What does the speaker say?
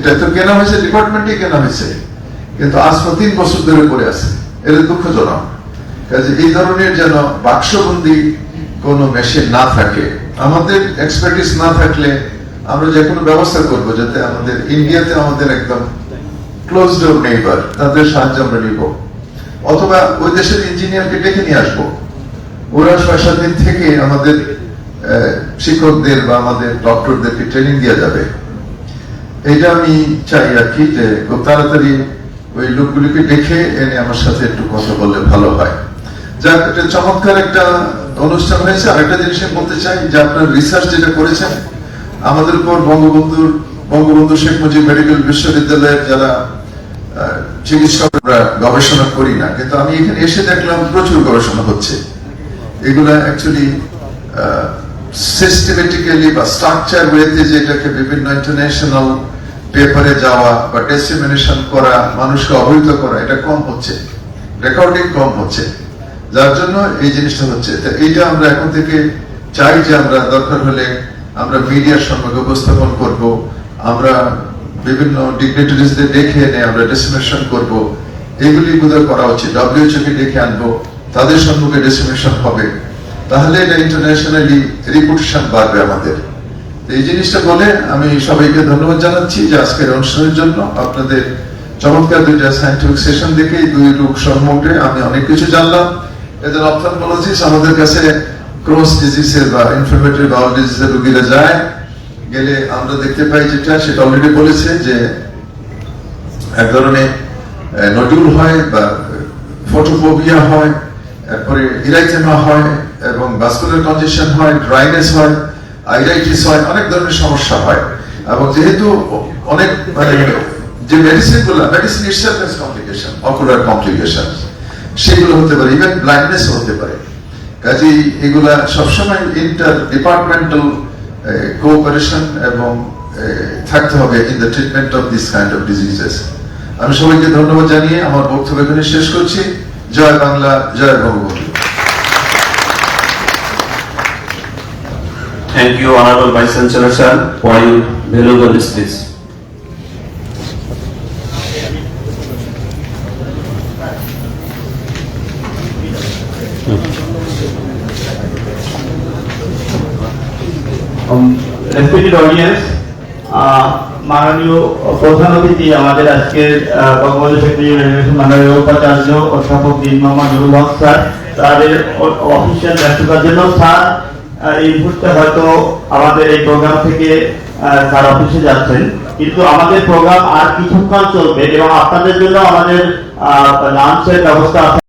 এটা তো কেনা হয়েছে ডিপার্টমেন্টে কেনা হয়েছে। কিন্তু আজ তিন বছর ধরে পড়ে আছে। এটা দুঃখজনক। কাজে এই ধরনের যেন বাক্সবন্দি কোনো মেশিন না থাকে, আমাদের এক্সপার্টিস না থাকলে আমরা যে কোনো ব্যবস্থা করব যাতে আমাদের ইন্ডিয়াতে আমাদের একদম ক্লোজ ডোর নেইবার তাদের সাহায্য আমরা নিব। অথবা ওই দেশের ইঞ্জিনিয়ারকে ডেকে নিয়ে আসব। ওরা ছয় সাত দিন থেকে আমাদের শিক্ষকদের বা আমাদের ডক্টরদেরকে ট্রেনিং দেওয়া যাবে। এটা আমি চাই আর কি যে খুব তাড়াতাড়ি ওই লোকগুলিকে দেখে এনে আমার সাথে একটু কথা বললে ভালো হয়। যাক, এটা চমৎকার একটা অনুষ্ঠান হয়েছে। আরেকটা জিনিস বলতে চাই যে আপনার রিসার্চ যেটা করেছেন, আমাদের উপর বঙ্গবন্ধুর, বঙ্গবন্ধু শেখ মুজিব মেডিকেল বিশ্ববিদ্যালয়ের যারা চিকিৎসকরা গবেষণা করি না, কিন্তু আমি এখানে এসে দেখলাম প্রচুর গবেষণা হচ্ছে। এগুলা অ্যাকচুয়ালি সিস্টেমেটিক্যালি বা স্ট্রাকচার ওয়েতে যেটাকে বিভিন্ন ইন্টারন্যাশনাল পেপারে যাওয়া বা ডেসিমিনেশন করা, মানুষকে অবহিত করা, এটা কম হচ্ছে। রেকর্ডিং কম হচ্ছে। যার জন্য এই জিনিসটা হচ্ছে। এইটা আমরা এখন থেকে চাই যে আমরা দরকার হলে আমরা মিডিয়ার সম্পর্কে উপস্থাপন করব, আমরা বিভিন্ন ডিগনিটারিজদের ডেকে এনে আমরা ডেসিমিনেশন করব। এগুলি বোধহয় করা উচিত। ডব্লিউএইচও কে ডেকে আনব, তাদের সম্মুখে ডেসিমিনেশন হবে। তাহলে এটা ইন্টারন্যাশনালি রিপুটেশন বাড়বে আমাদের। এই জিনিসটা বলে আমি সবাইকে ধন্যবাদ জানাচ্ছি যে আজকের অনুষ্ঠানের জন্য। আপনাদের চমৎকার দুইটা সায়েন্টিফিক সেশন দেখে দুই রোগ সম্পর্কে আমি অনেক কিছু জানলাম। এদের অপথলমোলজিস্ট আমাদের কাছে ক্রস ডিজিজের বা ইনফ্লামেটরি বাউল ডিজিজের রোগীরা যায়। গেলে আমরা দেখতে পাই যেটা, সেটা অলরেডি বলেছে যে এক ধরনের নডুল হয় বা ফটোফোবিয়া হয়, তারপরে ইরাইথেমা হয় ভাস্কুলার কনজেশন হয় ড্রাইনেস হয় আইরাইটিস হয়, অনেক ধরনের সমস্যা হয়। এবং যেহেতু অনেক মানে যে মেডিসিনগুলো medicine itself has complication ocular complication সেগুলো হতে পারে ইভেন ব্লাইন্ডনেস হতে পারে। কাজেই এগুলা সবসময় ইন্টার ডিপার্টমেন্টাল কোঅপারেশন এবং থাকতে হবে in the treatment of this kind of diseases আমি সবাইকে ধন্যবাদ জানিয়ে আমার বক্তব্য এখানে শেষ করছি। জয় বাংলা, জয় Bangabandhu Thank you, Honorable Vice Chancellor sir, for your valuable speech. Respected audience মাননীয় প্রধান অতিথি আমাদের আজকের বঙ্গবন্ধু শেখ রহমান মাননীয় উপাচার্য অধ্যাপক দিন মোহাম্মদ নুরুল হক স্যার তাদের অফিসিয়াল ব্যস্ততার জন্য স্যার এই মুহূর্তে হয়তো আমাদের এই প্রোগ্রাম থেকে স্যার অফিসে যাচ্ছেন, কিন্তু আমাদের প্রোগ্রাম আর কিছুক্ষণ চলবে এবং আপনাদের জন্য আমাদের লাঞ্চের ব্যবস্থা আছে